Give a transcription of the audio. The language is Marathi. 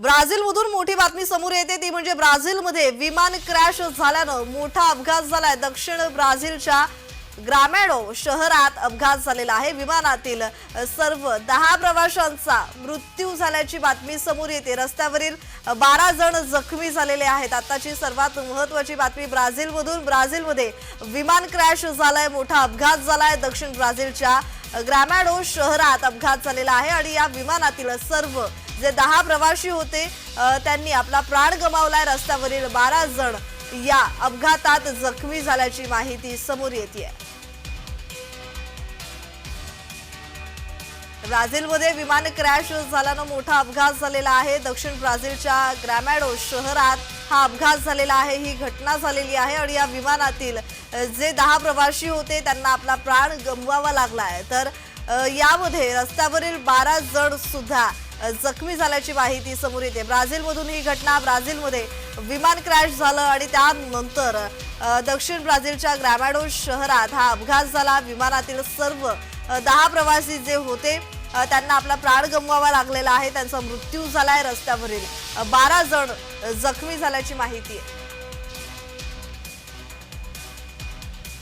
ब्राझीलमधून मोठी बातमी समोर येते. ती म्हणजे ब्राझीलमध्ये विमान क्रॅश झाल्यानं मोठा अपघात झालाय. दक्षिण ब्राझीलच्या ग्रामॅडो शहरात अपघात झालेला आहे. विमानातील सर्व दहा प्रवाशांचा मृत्यू झाल्याची बातमी समोर येते. रस्त्यावरील बारा जण जखमी झालेले आहेत. आताची सर्वात महत्वाची बातमी ब्राझीलमधून. ब्राझीलमध्ये विमान क्रॅश झालाय मोठा अपघात झालाय. दक्षिण ब्राझीलच्या ग्रामॅडो शहरात अपघात झालेला आहे आणि या विमानातील सर्व जे दहा प्रवासी होते त्यांनी आपला प्राण गमावलाय रस्त्यावरील बारा जण. या अपघातात जखमी झाल्याची माहिती समोर येते ब्राझीलमध्ये विमान क्रॅश झाल्यानं मोठा अपघात झालेला आहे. दक्षिण ब्राझीलच्या ग्रॅमॅडो शहरात हा अपघात झालेला आहे. ही घटना झालेली आहे आणि या विमानातील जे दहा प्रवासी होते त्यांना आपला प्राण गमवावा लागला आहे तर यामध्ये रस्त्यावरील बारा जण सुद्धा जखमी झाल्याची माहिती समोर येते. ब्राझीलमधून ही घटना ब्राझीलमध्ये विमान क्रॅश झालं आणि त्यानंतर दक्षिण ब्राझीलच्या ग्रॅमॅडो शहरात हा अपघात झाला. विमानातील सर्व दहा प्रवासी जे होते त्यांना आपला प्राण गमवावा लागलेला आहे. त्यांचा मृत्यू झालाय रस्त्यावरील. बारा जण जखमी झाल्याची माहिती आहे